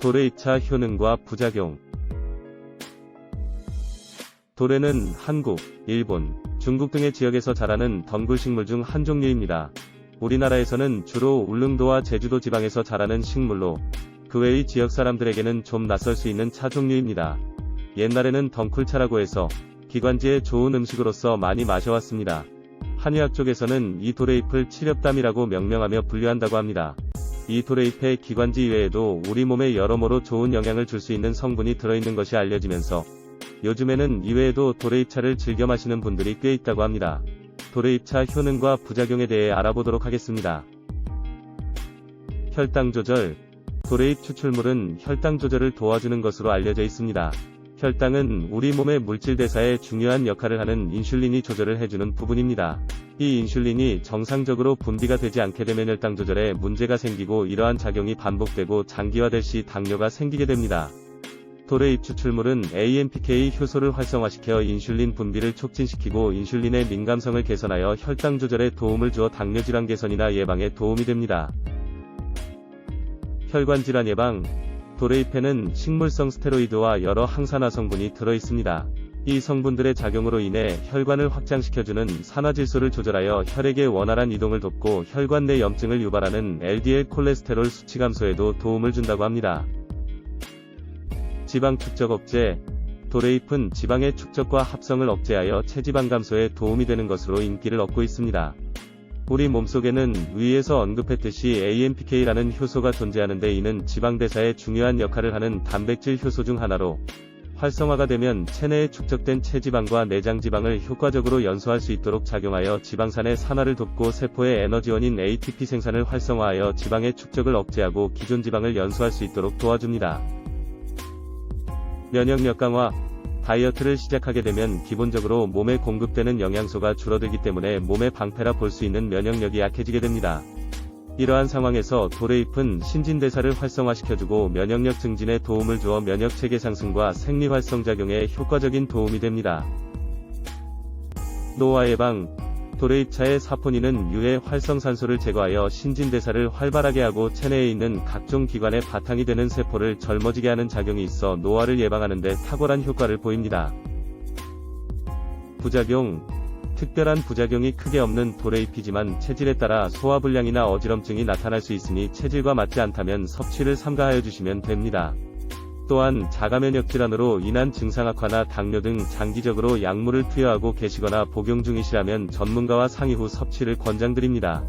도래입차 효능과 부작용 도래는 한국, 일본, 중국 등의 지역에서 자라는 덩굴 식물 중 한 종류입니다. 우리나라에서는 주로 울릉도와 제주도 지방에서 자라는 식물로 그 외의 지역 사람들에게는 좀 낯설 수 있는 차 종류입니다. 옛날에는 덩쿨차라고 해서 기관지에 좋은 음식으로서 많이 마셔왔습니다. 한의학 쪽에서는 이 도래잎을 칠엽담이라고 명명하며 분류한다고 합니다. 이 도래잎의 기관지 이외에도 우리 몸에 여러모로 좋은 영향을 줄 수 있는 성분이 들어있는 것이 알려지면서 요즘에는 이외에도 도래잎차를 즐겨 마시는 분들이 꽤 있다고 합니다. 도래잎차 효능과 부작용에 대해 알아보도록 하겠습니다. 혈당 조절 도래잎 추출물은 혈당 조절을 도와주는 것으로 알려져 있습니다. 혈당은 우리 몸의 물질 대사에 중요한 역할을 하는 인슐린이 조절을 해주는 부분입니다. 이 인슐린이 정상적으로 분비가 되지 않게 되면 혈당 조절에 문제가 생기고 이러한 작용이 반복되고 장기화될 시 당뇨가 생기게 됩니다. 도래잎 추출물은 AMPK 효소를 활성화시켜 인슐린 분비를 촉진시키고 인슐린의 민감성을 개선하여 혈당 조절에 도움을 주어 당뇨 질환 개선이나 예방에 도움이 됩니다. 혈관 질환 예방 도레잎에는 식물성 스테로이드와 여러 항산화 성분이 들어 있습니다. 이 성분들의 작용으로 인해 혈관을 확장시켜주는 산화질소를 조절하여 혈액의 원활한 이동을 돕고 혈관 내 염증을 유발하는 LDL 콜레스테롤 수치 감소에도 도움을 준다고 합니다. 지방 축적 억제 도레잎은 지방의 축적과 합성을 억제하여 체지방 감소에 도움이 되는 것으로 인기를 얻고 있습니다. 우리 몸속에는 위에서 언급했듯이 AMPK라는 효소가 존재하는데 이는 지방대사에 중요한 역할을 하는 단백질 효소 중 하나로 활성화가 되면 체내에 축적된 체지방과 내장지방을 효과적으로 연소할 수 있도록 작용하여 지방산의 산화를 돕고 세포의 에너지원인 ATP 생산을 활성화하여 지방의 축적을 억제하고 기존 지방을 연소할 수 있도록 도와줍니다. 면역력 강화 다이어트를 시작하게 되면 기본적으로 몸에 공급되는 영양소가 줄어들기 때문에 몸의 방패라 볼 수 있는 면역력이 약해지게 됩니다. 이러한 상황에서 도레잎은 신진대사를 활성화시켜주고 면역력 증진에 도움을 주어 면역체계 상승과 생리활성작용에 효과적인 도움이 됩니다. 노화 예방 도레잎차의 사포닌은 유해 활성산소를 제거하여 신진대사를 활발하게 하고 체내에 있는 각종 기관의 바탕이 되는 세포를 젊어지게 하는 작용이 있어 노화를 예방하는 데 탁월한 효과를 보입니다. 부작용 특별한 부작용이 크게 없는 도레잎이지만 체질에 따라 소화불량이나 어지럼증이 나타날 수 있으니 체질과 맞지 않다면 섭취를 삼가하여 주시면 됩니다. 또한 자가면역 질환으로 인한 증상 악화나 당뇨 등 장기적으로 약물을 투여하고 계시거나 복용 중이시라면 전문가와 상의 후 섭취를 권장드립니다.